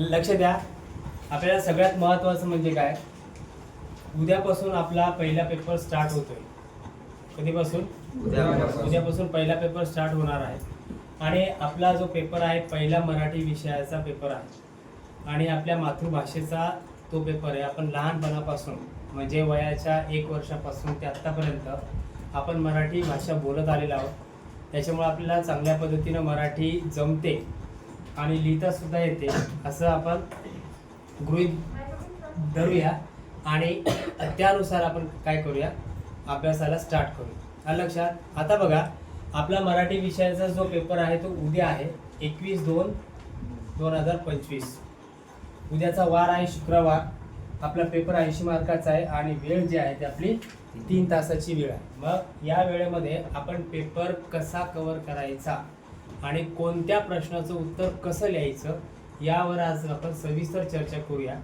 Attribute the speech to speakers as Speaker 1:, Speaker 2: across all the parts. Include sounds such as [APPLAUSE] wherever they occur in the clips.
Speaker 1: लक्ष द्या. आपल्याला सगळ्यात महत्त्वाचं म्हणजे काय? उद्यापासून आपला पहिला पेपर स्टार्ट होतोय. कधीपासून?
Speaker 2: उद्यापासून.
Speaker 1: उद्यापासून पहिला पेपर स्टार्ट होणार आहे. आणि आपला जो पेपर आहे पहिला मराठी विषयाचा पेपर आहे. आणि आपल्या मातृभाषेचा तो पेपर आहे. आपण लहानपणापासून म्हणजे वयाच्या एक वर्षापासून ते आत्तापर्यंत आपण मराठी भाषा बोलत आलेलो आहोत. त्याच्यामुळे आपल्याला चांगल्या पद्धतीनं मराठी जमते. आणि लिहिता सुद्धा येते. असं आपण गृहित धरूया. आणि त्यानुसार आपण काय करूया? अभ्यासाला स्टार्ट करू लक्षात. आता बघा आपला मराठी विषयाचा जो पेपर आहे तो उद्या आहे. एकवीस दोन दोन हजार पंचवीस. उद्याचा वार आहे शुक्रवार. आपला पेपर ऐंशी मार्काचा आहे आणि वेळ जी आहे ती आपली तीन तासाची वेळ आहे. मग या वेळेमध्ये आपण पेपर कसा कवर करायचा? आणि कोणत्या प्रश्नाचं उत्तर कसं लिहायचं यावर आज आपण सविस्तर चर्चा करूया.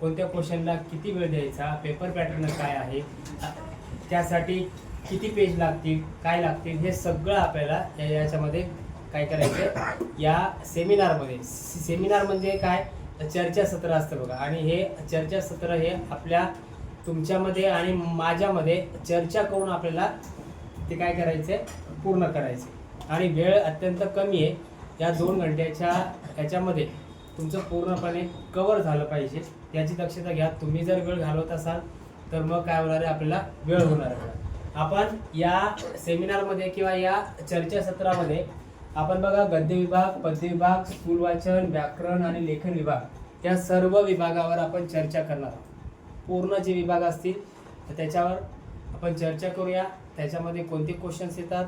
Speaker 1: कोणत्या क्वेश्चनला किती वेळ द्यायचा पेपर पॅटर्न काय आहे त्यासाठी किती पेज लागतील काय लागतील हे सगळं आपल्याला या- याच्यामध्ये काय करायचं या सेमिनारमध्ये सेमिनार म्हणजे काय? चर्चासत्र असतं बघा. आणि हे चर्चासत्र हे आपल्या तुमच्यामध्ये आणि माझ्यामध्ये चर्चा करून आपल्याला ते काय करायचं पूर्ण करायचं आणि वेळ अत्यंत कमी आहे. या दोन घंट्याच्या ह्याच्यामध्ये तुमचं पूर्णपणे कवर झालं पाहिजे. याची दक्षता घ्या. तुम्ही जर वेळ घालवत असाल तर मग काय होणार आहे? आपल्याला वेळ होणार आहे. आपण या सेमिनारमध्ये किंवा या चर्चासत्रामध्ये आपण बघा गद्य विभाग पद्य विभाग स्कूल वाचन व्याकरण आणि लेखन विभाग या सर्व विभागावर आपण चर्चा करणार आहोत. पूर्ण जे विभाग असतील तर त्याच्यावर आपण चर्चा करूया. त्याच्यामध्ये कोणते क्वेश्चन्स येतात?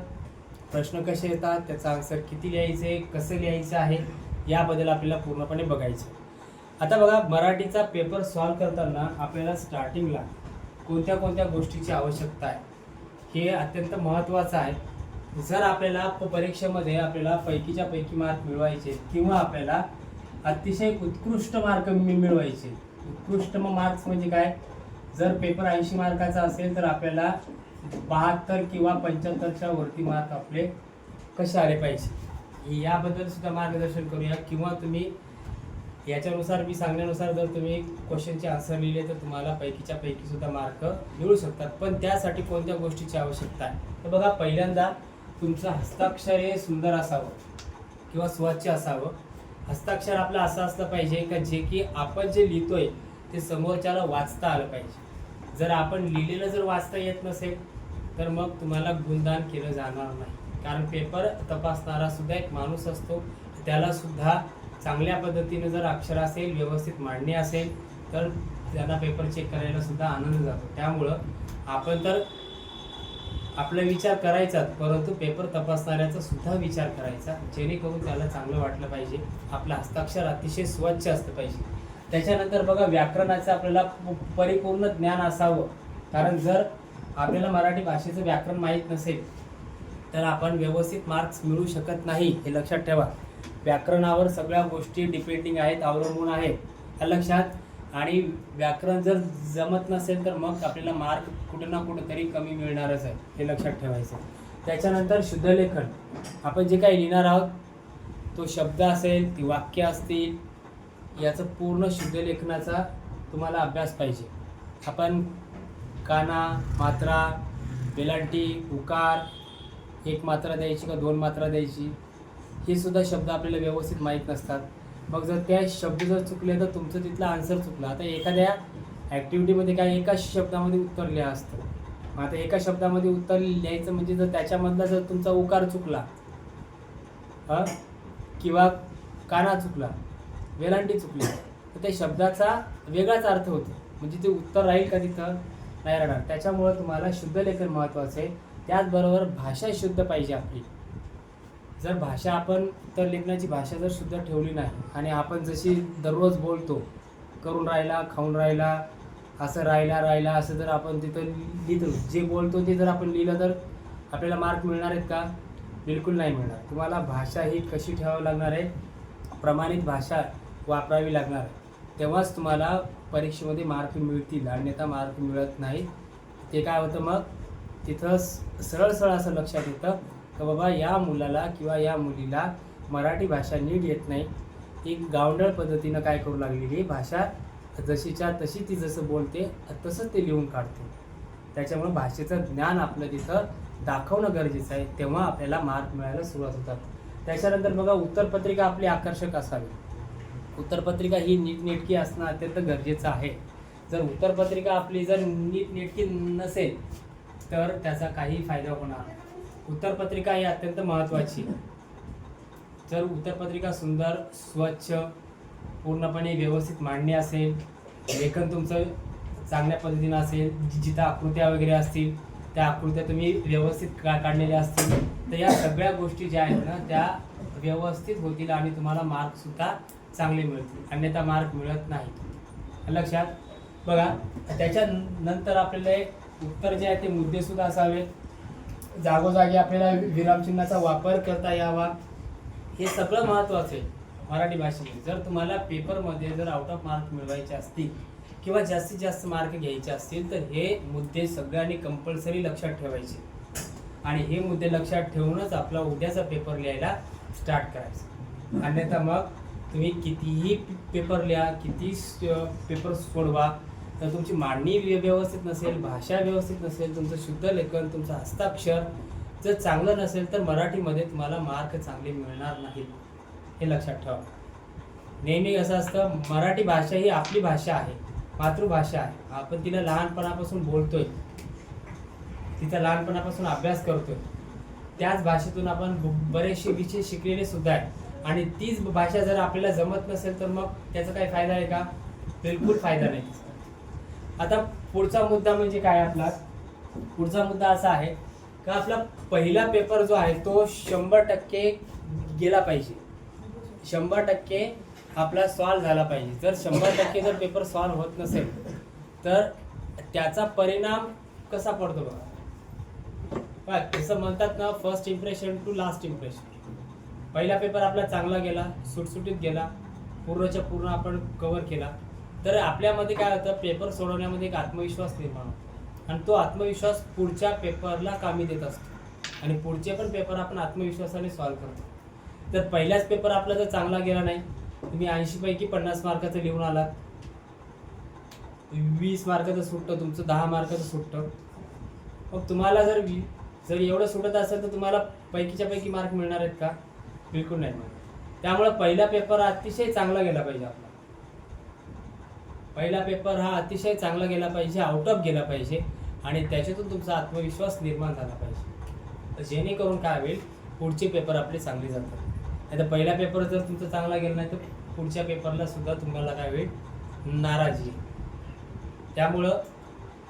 Speaker 1: प्रश्न कसे येतात त्याचा आन्सर किती लिहायचे कसं लिहायचं आहे याबद्दल आपल्याला पूर्णपणे बघायचं आता बघा मराठीचा पेपर सॉल्व करताना आपल्याला स्टार्टिंगला कोणत्या कोणत्या गोष्टीची आवश्यकता आहे हे अत्यंत महत्त्वाचं आहे. जर आपल्याला परीक्षेमध्ये आपल्याला पैकीच्या पैकी मार्क मिळवायचे किंवा आपल्याला अतिशय उत्कृष्ट मार्क मिळवायचे उत्कृष्ट मार्क्स म्हणजे काय? जर पेपर ऐंशी मार्काचा असेल तर आपल्याला बहात्तर किंवा पंच्याहत्तरच्या वरती मार्क आपले कसे आले पाहिजे? याबद्दल सुद्धा मार्गदर्शन करूया. किंवा तुम्ही याच्यानुसार मी सांगण्यानुसार जर तुम्ही क्वेश्चनचे आन्सर लिहिले तर तुम्हाला पैकीच्या पैकी सुद्धा मार्क मिळू शकतात. पण त्यासाठी कोणत्या गोष्टीची आवश्यकता आहे? तर बघा पहिल्यांदा तुमचं हस्ताक्षर हे सुंदर असावं किंवा स्वच्छ असावं. हस्ताक्षर आपलं असं असलं पाहिजे का जे की आपण जे लिहितोय ते समोरच्याला वाचता आलं पाहिजे. जर आपण लिहिलेलं जर वाचता येत नसेल तर मग तुम्हाला गुणदान केलं जाणार नाही. कारण पेपर तपासणारा सुद्धा एक माणूस असतो. त्याला सुद्धा चांगल्या पद्धतीने जर अक्षर असेल व्यवस्थित मांडणी असेल तर त्यांना पेपर चेक करायला सुद्धा आनंद जातो. त्यामुळं आपण तर आपला विचार करायचाच परंतु पेपर तपासणाऱ्याचा सुद्धा विचार करायचा जेणेकरून त्याला चांगलं वाटलं पाहिजे. आपलं हस्ताक्षर अतिशय स्वच्छ असलं पाहिजे. त्याच्यानंतर बघा व्याकरणाचं आपल्याला परिपूर्ण ज्ञान असावं. कारण जर आपल्याला मराठी भाषेचं व्याकरण माहीत नसेल तर आपण व्यवस्थित मार्क्स मिळू शकत नाही हे लक्षात ठेवा. व्याकरणावर सगळ्या गोष्टी डिपेंडिंग आहेत अवलंबून आहेत. ह्या लक्षात आणि व्याकरण जर जमत नसेल तर मग आपल्याला मार्क कुठं ना कुठं तरी कमी मिळणारच आहे हे लक्षात ठेवायचं त्याच्यानंतर शुद्धलेखन आपण जे काही लिहिणार आहोत तो शब्द असेल ती वाक्य असतील याचं पूर्ण शुद्धलेखनाचा तुम्हाला अभ्यास पाहिजे. आपण काना मात्रा वेलांटी उकार एक मात्रा द्यायची का दोन मात्रा द्यायची हे सुद्धा शब्द आपल्याला व्यवस्थित माहीत नसतात. मग जर त्या शब्द जर चुकले तर तुमचं तिथला आन्सर चुकलं. आता एखाद्या ॲक्टिव्हिटीमध्ये काय एका शब्दामध्ये उत्तर लिहा असतं. मग आता एका शब्दामध्ये उत्तर लिहायचं म्हणजे जर त्याच्यामधला जर तुमचा उकार चुकला किंवा काना चुकला वेलांटी चुकली. तर त्या शब्दाचा वेगळाच अर्थ होतो. म्हणजे ते उत्तर राहील का तिथं? नाही राहणार. त्याच्यामुळं तुम्हाला शुद्ध लेखन महत्त्वाचं आहे. त्याचबरोबर भाषा शुद्ध पाहिजे आपली. जर भाषा आपण तर लेखनाची भाषा जर शुद्ध ठेवली नाही आणि आपण जशी दररोज बोलतो करून राहिला खाऊन राहिला असं राहिला राहिला असं जर आपण तिथं लिहितो जे बोलतो ते जर आपण लिहिलं तर आपल्याला मार्क मिळणार आहेत का? बिलकुल नाही मिळणार. तुम्हाला भाषा ही कशी ठेवावी लागणार आहे? प्रमाणित भाषा वापरावी लागणार. तेव्हाच तुम्हाला परीक्षेमध्ये मार्क मिळतील अन्यथा मार्क मिळत नाही. ते काय होतं मग? तिथं स- सरळ सरळ असं लक्षात येतं का बाबा या मुलाला किंवा या मुलीला मराठी भाषा नीट येत नाही. एक गावंडळ पद्धतीनं काय करू लागलेली भाषा जशीच्या तशी ती जसं बोलते तसंच ते लिहून काढते. त्याच्यामुळे भाषेचं ज्ञान आपलं तिथं दाखवणं गरजेचं आहे. तेव्हा आपल्याला मार्क मिळायला सुरुवात होतात. त्याच्यानंतर बघा उत्तरपत्रिका आपली आकर्षक असावी. उत्तरपत्रिका ही नीटनेटकी असणं अत्यंत गरजेचं आहे जर उत्तरपत्रिका आपली जर नीटनेटकी नसेल तर त्याचा काही फायदा होणार नाही. उत्तरपत्रिका ही अत्यंत महत्त्वाची जर उत्तरपत्रिका सुंदर स्वच्छ पूर्णपणे व्यवस्थित मांडणी असेल लेखन तुमचं चांगल्या पद्धतीनं असेल जि- जिथं आकृत्या वगैरे असतील त्या आकृत्या तुम्ही व्यवस्थित का काढलेल्या असतील तर या सगळ्या गोष्टी ज्या आहेत ना त्या व्यवस्थित होतील आणि तुम्हाला मार्कसुद्धा चांगले मिळतील अन्यथा मार्क मिळत नाही. लक्षात बघा त्याच्या नंतर आपल्याला एक उत्तर जे आहे ते मुद्देसुद्धा असावे. जागोजागी आपल्याला विरामचिन्हाचा वापर करता यावा. हे सगळं महत्त्वाचं आहे मराठी भाषेमध्ये. जर तुम्हाला पेपरमध्ये जर आउट ऑफ मार्क मिळवायचे असतील किंवा जास्तीत जास्त मार्क घ्यायचे असतील तर हे मुद्दे सगळ्यांनी कंपल्सरी लक्षात ठेवायचे. आणि हे मुद्दे लक्षात ठेवूनच आपला उद्याचा पेपर लिहायला स्टार्ट करायचा. अन्यथा मग तुम्ही कितीही पेपर लिहा किती पेपर सोडवा तर तुमची मांडणी व्य- व्यवस्थित नसेल भाषा व्यवस्थित नसेल तुमचं शुद्ध लेखन तुमचं हस्ताक्षर जर चांगलं नसेल तर मराठीमध्ये तुम्हाला मार्क चांगले मिळणार नाहीत. हे लक्षात ठेवा. नेहमी असं असतं मराठी भाषा ही आपली भाषा आहे मातृभाषा आहे. आपण तिला लहानपणापासून बोलतोय. तिचा लहानपणापासून अभ्यास करतोय. त्याच भाषेतून आपण बरेचसे विषय शिकलेले सुद्धा आहे आणि तीच भाषा जर आपल्याला जमत नसेल तर मग त्याचा काही फायदा आहे का? बिलकुल फायदा नाही. आता पुढचा मुद्दा म्हणजे काय आपला? पुढचा मुद्दा असा आहे का आपला पहिला पेपर जो आहे तो शंभर टक्के गेला पाहिजे. शंभर टक्के आपला सॉल्व झाला पाहिजे. जर शंभर टक्के जर पेपर सॉल्व होत नसेल तर त्याचा परिणाम कसा पडतो बघा? तसं म्हणतात ना first impression to last impression पहिला पेपर आपला चांगला गेला सुटसुटीत गेला पूर्णच्या पूर्ण आपण कव्हर केला. तर आपल्यामध्ये काय होतं पेपर सोडवण्यामध्ये एक आत्मविश्वास निर्माण होतो. आणि तो आत्मविश्वास पुढच्या पेपरला कामी देत असतो. आणि पुढचे पण पेपर आपण आत्मविश्वासाने सॉल्व करतो. तर पहिलाच पेपर आपला जर चांगला गेला नाही तुम्ही ऐंशीपैकी पन्नास मार्काचं लिहून आलात. वीस मार्काचं सुटतं तुमचं दहा मार्काचं सुटतं. मग तुम्हाला जर वी जर एवढं सुटत असेल तर तुम्हाला पैकीच्या पैकी मार्क मिळणार आहेत का? बिलकुल नाही. मिळणार त्यामुळे पहिला पेपर अतिशय चांगला गेला पाहिजे आपला. पहिला पेपर हा अतिशय चांगला गेला पाहिजे आउट ऑफ गेला पाहिजे आणि त्याच्यातून तुमचा आत्मविश्वास निर्माण झाला पाहिजे. तर जेणेकरून काय होईल पुढचे पेपर आपले चांगले जातात. नाही तर पहिला पेपर जर तुमचा चांगला गेला नाही तर पुढच्या पेपरला सुद्धा तुम्हाला काय होईल नाराजी त्यामुळं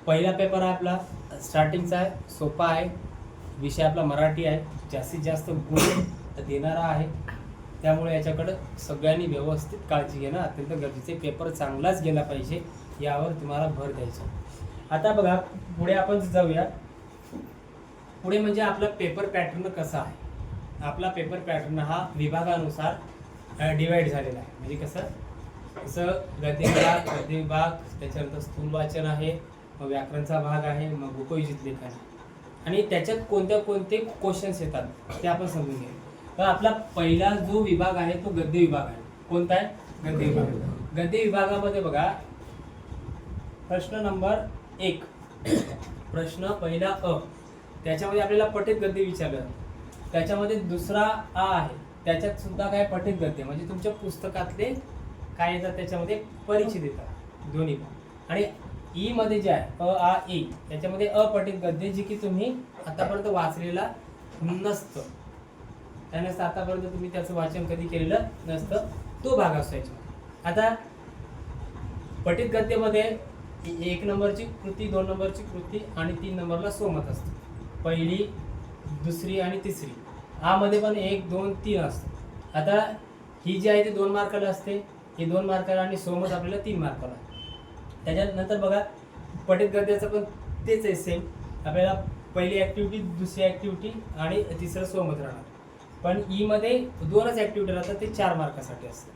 Speaker 1: पहिला पेपर हा आपला स्टार्टिंगचा आहे सोपा आहे विषय आपला मराठी आहे जास्तीत जास्त गुण देणारा आहे. त्यामुळे याच्याकडं सगळ्यांनी व्यवस्थित काळजी घेणं अत्यंत गरजेचे पेपर चांगलाच गेला पाहिजे यावर तुम्हाला भर द्यायचा आता बघा पुढे आपण जाऊया. पुढे म्हणजे आपला पेपर पॅटर्न कसा आहे? आपला पेपर पॅटर्न हा विभागानुसार डिवाइड झालेला आहे. म्हणजे कसं? जसं गद्य विभाग गद्य विभाग त्याच्यानंतर स्थूल वाचन आहे मग व्याकरणचा भाग आहे मग उपयोजित लेखन आणि त्याच्यात कोणत्या कोणते क्वेश्चन्स येतात ते आपण समजून घेऊ तर आपला पहिला जो विभाग आहे तो गद्य विभाग आहे. कोणता आहे? गद्य विभाग. गद्य विभागामध्ये बघा. प्रश्न नंबर एक. प्रश्न पहिला अ. त्याच्यामध्ये आपल्याला पठित गद्य विचारलं. त्याच्यामध्ये दुसरा आ आहे. त्याच्यात सुद्धा काय पठित गद्य? म्हणजे तुमच्या पुस्तकातले काय येतात त्याच्यामध्ये? परिचित येतात. दोन्ही पण. आणि ई मध्ये जे आहे अ आ ई त्याच्यामध्ये अपठित गद्य जे की तुम्ही आतापर्यंत वाचलेला नसतं. त्यानंतर आतापर्यंत तुम्ही त्याचं वाचन कधी केलेलं नसतं तो भाग असायचा. आता पठित गद्यमध्ये एक नंबरची कृती दोन नंबरची कृती आणि तीन नंबरला सोमत असते. पहिली दुसरी आणि तिसरी. हामध्ये पण एक दोन तीन असतं. आता ही जी आहे ती दोन मार्काला असते. ही दोन मार्काला आणि सोमत आपल्याला तीन मार्काला. त्याच्यानंतर बघा पठित गद्याचं पण तेच आहे सेम आपल्याला पहिली ॲक्टिव्हिटी दुसरी ॲक्टिव्हिटी आणि तिसरं सोमत राहणार. पण ई मध्ये दोनच ॲक्टिव्हिटी राहतात ते चार मार्कासाठी असतात.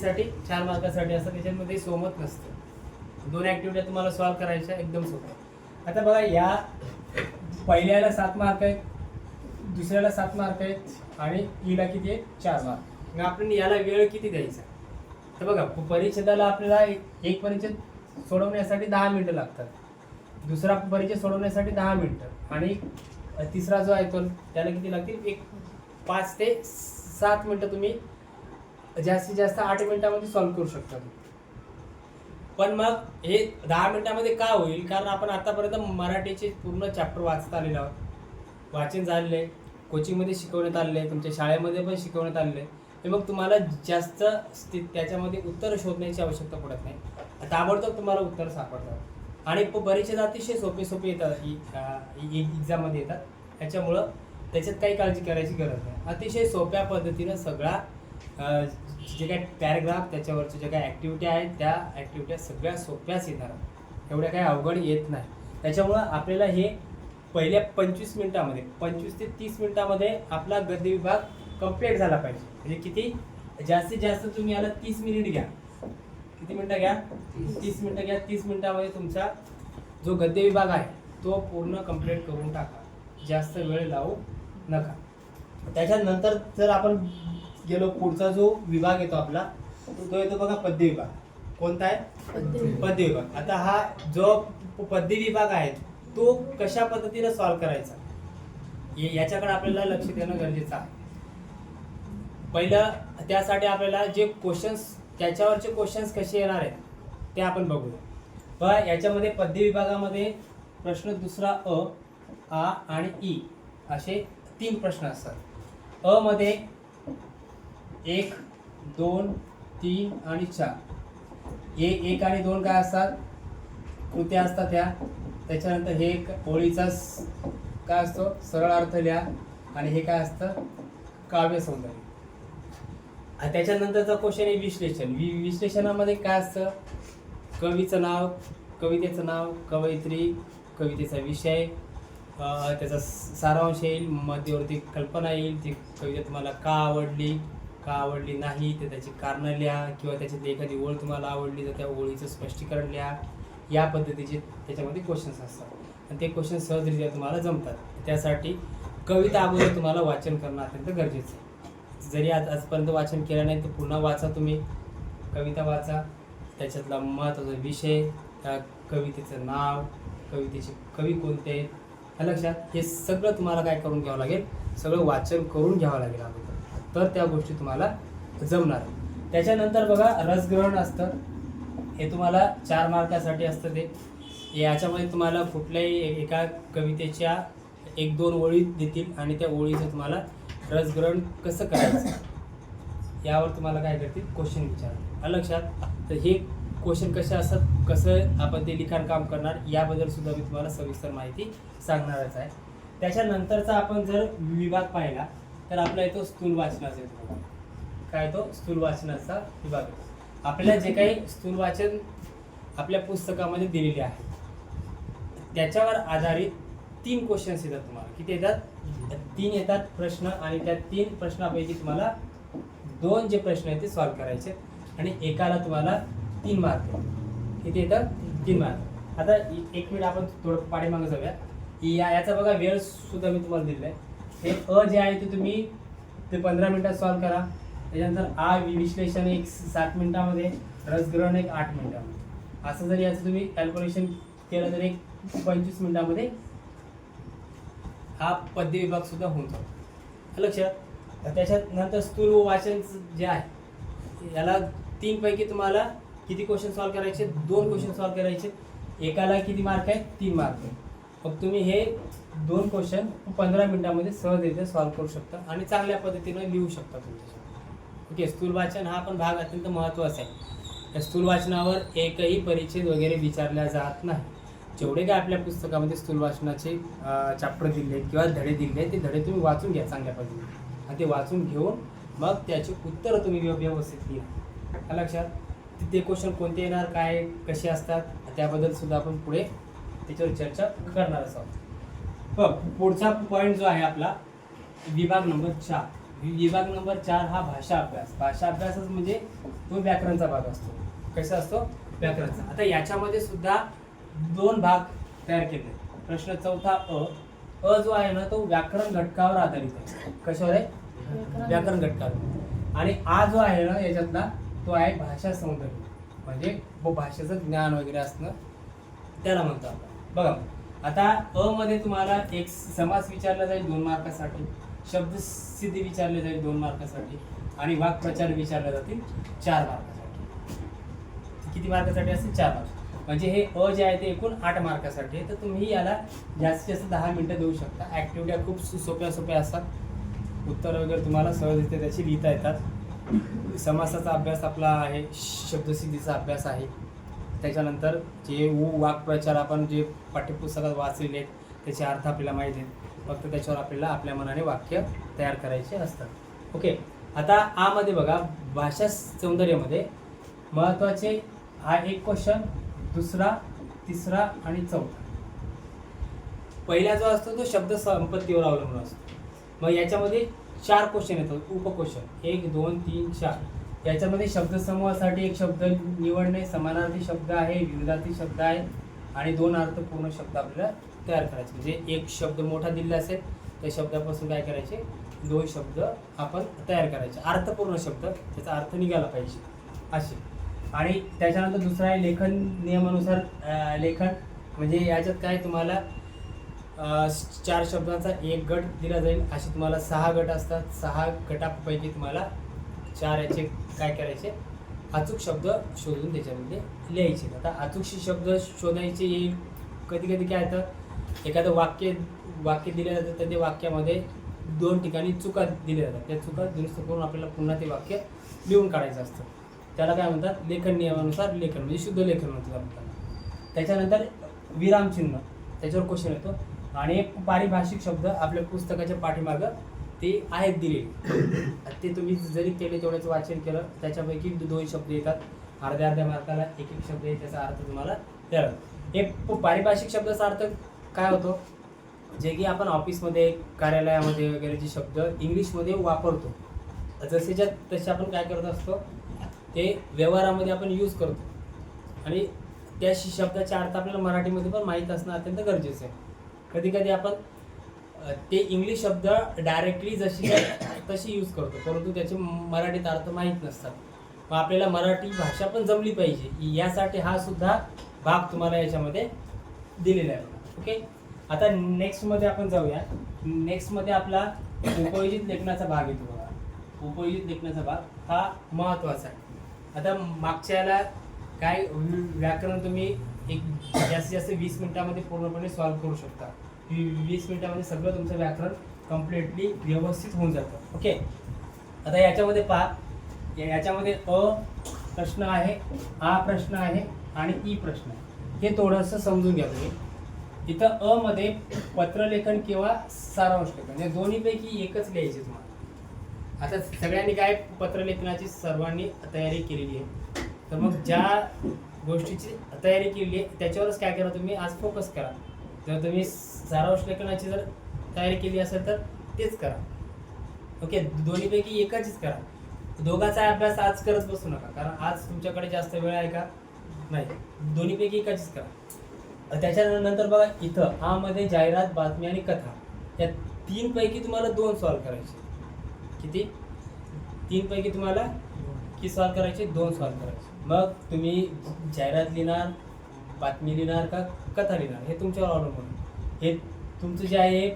Speaker 1: साठी चार मार्कासाठी असतं त्याच्यामध्ये सोमत नसतं. दोन ॲक्टिव्हिटी तुम्हाला सॉल्व करायच्या एकदम सोपं. आता बघा या पहिल्याला सात मार्क आहेत दुसऱ्याला सात मार्क आहेत आणि e ईला किती आहेत? चार मार्क मग आपण याला वेळ किती द्यायचा? तर बघा परिच्छेदाला आपल्याला एक- एक परिच्छेद सोडवण्यासाठी दहा मिनटं लागतात. दुसरा परिचय सोडवण्यासाठी दहा मिनटं. आणि तिसरा जो आहे तो त्याला किती लागतील? एक पाच ते सात मिनटं तुम्ही जास्तीत जास्त आठ मिनिटामध्ये सॉल्व्ह करू शकता तुम्ही. पण मग हे दहा मिनिटामध्ये का होईल? कारण आपण आतापर्यंत मराठीचे पूर्ण चॅप्टर वाचत आलेलो आहोत. वाचन झालेलं आहे कोचिंगमध्ये शिकवण्यात आलेलं आहे तुमच्या शाळेमध्ये पण शिकवण्यात आलेलं आहे हे मग तुम्हाला जास्त स्थित त्याच्यामध्ये उत्तर शोधण्याची आवश्यकता पडत नाही. ताबडतोब तुम्हाला उत्तर सापडतात. आणि बरेचसे अतिशय सोपे सोपे येतात एक्झाममध्ये येतात. त्याच्यामुळं त्याच्यात काही काळजी करायची गरज नाही. अतिशय सोप्या पद्धतीनं सगळा जे काही पॅराग्राफ त्याच्यावरच्या ज्या काही ॲक्टिव्हिटी आहेत त्या ॲक्टिव्हिट्या सगळ्या सोप्याच येणार एवढ्या काही अवघड येत नाही. त्याच्यामुळं आपल्याला हे पहिल्या पंचवीस मिनिटामध्ये पंचवीस ते तीस मिनिटामध्ये आपला गद्य विभाग कंप्लीट झाला पाहिजे. म्हणजे किती? जास्तीत जास्त तुम्ही याला तीस मिनिट घ्या. किती मिनिटं घ्या? तीस मिनिटं घ्या. तीस मिनिटामध्ये तुमचा जो गद्य विभाग आहे तो पूर्ण कंप्लीट करून टाका. जास्त वेळ लावू नका. त्याच्यानंतर जर आपण गेलो पुढचा जो विभाग येतो आपला तो येतो बघा पद्य विभाग. कोणता आहे. पद्य विभाग. आता हा जो पद्य विभाग आहे तो कशा पद्धतीने सॉल्व्ह करायचा? याच्याकडे आपल्याला लक्ष देणं गरजेचं आहे. पहिलं त्यासाठी आपल्याला जे क्वेश्चन्स त्याच्यावरचे क्वेश्चन्स कसे येणार आहेत ते आपण बघूया. पण याच्यामध्ये पद्य विभागामध्ये प्रश्न दुसरा अ आ आणि ई असे तीन प्रश्न असतात. अ मध्ये एक दोन तीन आणि चार. ए एक आणि दोन काय असतात? कृत्या असतात ह्या. त्याच्यानंतर हे एक ओळीचा स- काय असतो? सरळ अर्थ लिहा. आणि हे काय असतं? काव्य सौंदर्य. त्याच्यानंतरचा क्वेश्चन आहे विश्लेषण. वि विश्लेषणामध्ये काय असतं? कवीचं नाव कवितेचं नाव कवयित्री कवितेचा विषय त्याचा सारांश येईल मध्यवर्ती कल्पना येईल ती कविता तुम्हाला का आवडली का आवडली नाही ते त्याची कारणं लिहा किंवा त्याच्यातली एखादी ओळ तुम्हाला आवडली तर त्या ओळीचं स्पष्टीकरण लिहा. या पद्धतीचे त्याच्यामध्ये क्वेश्चन्स असतात. आणि ते क्वेश्चन सहजरित्या तुम्हाला जमतात. त्यासाठी कविता अगोदर तुम्हाला वाचन करणं अत्यंत गरजेचं आहे. जरी आज आजपर्यंत वाचन केलं नाही तर पुन्हा वाचा तुम्ही. कविता वाचा. त्याच्यातला महत्त्वाचा विषय त्या कवितेचं नाव कवितेचे कवी कोणते आहेत ह्या लक्षात. हे सगळं तुम्हाला काय करून घ्यावं लागेल? सगळं वाचन करून घ्यावं लागेल अगोदर. तर त्या गोष्टी तुम्हाला जमणार त्याच्यानंतर बघा रसग्रहण असतं. हे तुम्हाला चार मार्कासाठी असतं ते. याच्यामध्ये तुम्हाला कुठल्याही एका कवितेच्या एक दोन ओळी देतील आणि त्या ओळीचं तुम्हाला रसग्रहण कसं करायचं? यावर तुम्हाला काय करतील? क्वेश्चन विचार लक्षात तर हे क्वेश्चन कसे असतात कसं आपण ते लिखाण काम करणार याबद्दल सुद्धा मी तुम्हाला सविस्तर माहिती सांगणारच आहे. त्याच्यानंतरचा आपण जर विभाग पाहिला तर आपला येतो स्थूल वाचनाचा येतो काय तो स्थूल वाचनाचा विभाग आपल्याला जे काही स्थूल वाचन आपल्या पुस्तकामध्ये दिलेले आहे त्याच्यावर आधारित तीन क्वेश्चन्स येतात तुम्हाला. किती येतात? तीन येतात प्रश्न आणि त्या तीन प्रश्नापैकी तुम्हाला दोन जे प्रश्न आहेत ते सॉल्व्ह करायचे आणि एकाला तुम्हाला तीन मार्क किती येतात तीन मार्क आता एक मिनिट आपण थोडं पाठीमागे जाऊया. या याचा बघा वेळ सुद्धा मी तुम्हाला दिलेला आहे. हे अ जे आहे ते तुम्ही ते पंधरा मिनिटात सॉल्व्ह करा. त्याच्यानंतर आ विश्लेषण एक सात मिनिटामध्ये रसग्रहण एक आठ मिनिटामध्ये. असं जर याचं तुम्ही कॅल्क्युलेशन केलं तर एक पंचवीस मिनिटामध्ये हा पद्य विभाग सुद्धा होऊन जातो. लक्षात त्याच्यात नंतर स्थूल वाचन जे आहे याला तीन पैकी तुम्हाला किती क्वेश्चन सॉल्व करायचे? दोन क्वेश्चन सॉल्व करायचे. एकाला किती मार्क आहे? तीन मार्क आहे. मग तुम्ही हे दोन क्वेश्चन पंधरा मिनिटामध्ये सहजरित्या सॉल्व्ह करू शकता आणि चांगल्या पद्धतीनं लिहू शकता तुमच्या ओके स्थूल वाचन हा पण भाग अत्यंत महत्त्वाचा आहे. त्या स्थूल वाचनावर एकही परिच्छेद वगैरे विचारला जात नाही. जेवढे काय आपल्या पुस्तकामध्ये स्थूल वाचनाचे चॅप्टर दिले आहेत किंवा धडे दिले आहेत ते धडे तुम्ही वाचून घ्या चांगल्या पद्धतीने. आणि ते वाचून घेऊन मग त्याची उत्तरं तुम्ही व्यव- व्यवस्थित लिहा. लक्षात? ते- क्वेश्चन कोणते येणार काय कसे असतात? त्याबद्दल सुद्धा आपण पुढे त्याच्यावर चर्चा करणार आहोत. बघ पुढचा पॉईंट जो आहे आपला विभाग नंबर चार. विभाग नंबर चार हा भाषा अभ्यास. भाषा अभ्यासच म्हणजे तो व्याकरणचा भाग असतो. कसा असतो? व्याकरणचा. आता याच्यामध्ये सुद्धा दोन भाग तयार केले. प्रश्न चौथा अ. अ जो आहे ना तो व्याकरण घटकावर आधारित आहे. कशावर आहे? व्याकरण. घटकावर. आणि आ जो आहे ना याच्यातला तो आहे भाषा सौंदर्य. म्हणजे व भाषेचं ज्ञान वगैरे असणं त्याला म्हणतो आपण. बघा आता अ मध्ये तुम्हाला एक समास विचारला जाईल दोन मार्कासाठी शब्द सिद्धी विचारले जाईल दोन मार्कासाठी आणि वाक्प्रचार विचारले जातील चार मार्कासाठी. किती मार्कासाठी असतील? चार मार्क म्हणजे हे अ जे आहे ते एकूण आठ मार्कासाठी आहे. तर तुम्ही याला जास्तीत जास्त दहा मिनटं देऊ शकता. ॲक्टिव्हिट्या खूप सोप्या सोप्या असतात. उत्तर वगैरे तुम्हाला सहजरित्या त्याची लिहिता येतात. समासाचा अभ्यास आपला आहे शब्दसिद्धीचा अभ्यास आहे. त्याच्यानंतर जे ऊ वाक्प्रचार आपण जे पाठ्यपुस्तकात वाचलेले आहेत त्याचे अर्थ आपल्याला माहीत आहेत. फक्त त्याच्यावर आपल्याला आपल्या मनाने वाक्य तयार करायचे असतात. ओके आता आमध्ये बघा भाषा सौंदर्यामध्ये महत्त्वाचे हा एक क्वेश्चन दुसरा तिसरा आणि चौथा. पहिला जो असतो तो शब्द संपत्तीवर अवलंबून असतो. मग याच्यामध्ये चार क्वेश्चन येतात. उपक्वेश्चन एक दोन तीन चार. याच्यामध्ये शब्दसमूहासाठी एक शब्द निवडणे समानार्थी शब्द आहे विविधार्थी शब्द आहे आणि दोन अर्थपूर्ण शब्द आपल्याला तयार करायचे. म्हणजे एक शब्द मोठा दिलेला असेल त्या शब्दापासून काय करायचे? दोन शब्द आपण तयार करायचे. अर्थपूर्ण शब्द त्याचा अर्थ निघाला पाहिजे. असे. आणि त्याच्यानंतर दुसरा आहे लेखन नियमानुसार लेखन. म्हणजे याच्यात काय तुम्हाला? चार शब्दांचा एक गट दिला जाईल. असे तुम्हाला सहा गट असतात. सहा गटापैकी तुम्हाला चार याचे काय करायचे? अचूक शब्द शोधून त्याच्यामध्ये लिहायचे. आता अचूक शब्द शोधायचे येईल. कधी कधी काय येतं एखादं वाक्य वाक्य दिलं जातं तर ते वाक्यामध्ये दोन ठिकाणी चुका दिल्या जातात. त्या चुका दुरुस्त करून आपल्याला पुन्हा ते वाक्य लिहून काढायचं असतं. त्याला काय म्हणतात? लेखन नियमानुसार लेखन म्हणजे शुद्ध लेखन म्हणतात आपण त्याच्यानंतर विरामचिन्ह त्याच्यावर क्वेश्चन येतो. आणि एक पारिभाषिक शब्द आपल्या पुस्तकाच्या पाठीमागं ते आहेत दिलेले. ते तुम्ही जरी केले तेवढ्याच वाचन केलं त्याच्यापैकी दोन शब्द येतात. अर्ध्या अर्ध्या मार्काला एक एक शब्द येईल त्याचा अर्थ तुम्हाला द्यावा एक पारिभाषिक शब्दाचा अर्थ काय होतो? जे की आपण ऑफिसमध्ये कार्यालयामध्ये वगैरे जे शब्द इंग्लिशमध्ये वापरतो. जसेच्या तसे आपण काय करत असतो? ते व्यवहारामध्ये आपण यूज करतो. आणि त्या श- अर्थ आपल्याला मराठीमध्ये पण माहीत असणं अत्यंत गरजेचं आहे. कधी कधी आपण ते इंग्लिश शब्द डायरेक्टली जशी [COUGHS] तशी यूज करतो परंतु त्याचे मराठीत अर्थ माहीत नसतात. मग आपल्याला मराठी भाषा पण जमली पाहिजे. यासाठी हा सुद्धा भाग तुम्हाला याच्यामध्ये दिलेला आहे. ओके आता नेक्स्टमध्ये आपण जाऊया. नेक्स्टमध्ये आपला [COUGHS] उपयोजित लेखनाचा भाग येतो बघा उपयोजित लेखनाचा भाग हा महत्त्वाचा आहे. आता मागच्या याला काय व्याकरण तुम्ही एक जास्तीत जास्त वीस मिनिटामध्ये पूर्णपणे सॉल्व्ह करू शकता. वीस मिनिटामध्ये सगळं तुमचं व्याकरण कम्प्लिटली व्यवस्थित होऊन जातं. ओके आता याच्यामध्ये पहा. याच्यामध्ये अ प्रश्न आहे आ प्रश्न आहे आणि ई प्रश्न आहे. हे थोडंसं समजून घ्या तुम्ही. इथं अ मध्ये पत्रलेखन किंवा सारांश लेखन. या दोन्हीपैकी एकच लिहायचे तुम्हाला. आता सगळ्यांनी काय पत्रलेखनाची सर्वांनी तयारी केलेली आहे. तर मग ज्या गोष्टीची तयारी केलेली आहे त्याच्यावरच काय करा तुम्ही? आज फोकस करा. जर तुम्ही सारांश लेखनाची जर तयारी केली असेल तर तेच करा. ओके दोन्हीपैकी एकाचीच करा. दोघाचा अभ्यास आज करत बसू नका कारण आज तुमच्याकडे जास्त वेळ आहे का? नाही. दोन्हीपैकी एकाचीच करा. त्याच्यानंतर बघा इथं आमध्ये जाहिरात बातमी आणि कथा. या तीनपैकी तुम्हाला दोन सॉल्व करायचे. किती? तीनपैकी तुम्हाला किती सॉल्व करायचे दोन सॉल्व करायचे. मग तुम्ही जाहिरात लिहिणार बातमी लिहिणार का कथा लिहिणार? हे तुमच्यावर अवलंबून हे तुमचं जे आहे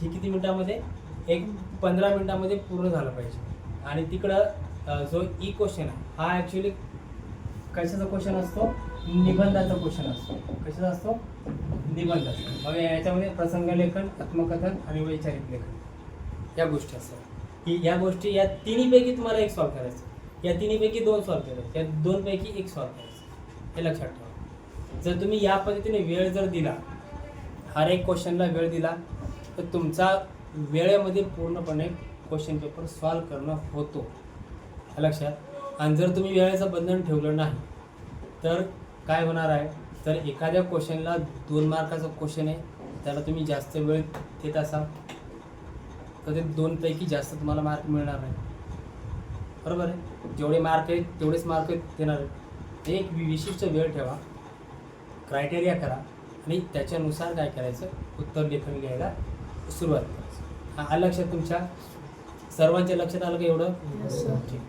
Speaker 1: हे किती मिनटामध्ये? एक पंधरा मिनटामध्ये पूर्ण झालं पाहिजे. आणि तिकडं जो e ई क्वेश्चन आहे हा ॲक्च्युली कशाचा क्वेश्चन असतो? निबंधाचा क्वेश्चन असतो. कशाचा असतो? निबंध असतो मग याच्यामध्ये प्रसंग लेखन आत्मकथन आणि वैचारिक लेखन. या गोष्टी असतात. ही या गोष्टी या तिन्हीपैकी तुम्हाला एक सॉल्व करायचं या तिन्हीपैकी दोन सॉल्व करायचं या दोनपैकी एक सॉल्व करायचं हे लक्षात ठेवा. जर तुम्ही या पद्धतीने वेळ जर दिला हर एक क्वेश्चनला वेळ दिला तर तुमचा वेळेमध्ये पूर्णपणे क्वेश्चन पेपर सॉल्व करणं होतो. हे लक्षात. आणि जर तुम्ही वेळेचं बंधन ठेवलं नाही तर काय होणार आहे? तर एखाद्या क्वेश्चनला दोन मार्काचं क्वेश्चन आहे. त्याला तुम्ही जास्त वेळ देत असाल. तर ते दोनपैकी जास्त तुम्हाला मार्क मिळणार नाही. बरोबर आहे? जेवढे मार्क आहेत तेवढेच मार्क देणार आहेत. एक विशिष्ट वेळ ठेवा. क्रायटेरिया करा. आणि त्याच्यानुसार काय करायचं? उत्तर लेखन घ्यायला सुरुवात करायचं. हा लक्षात तुमच्या सर्वांच्या लक्षात आलं का एवढं. ठीक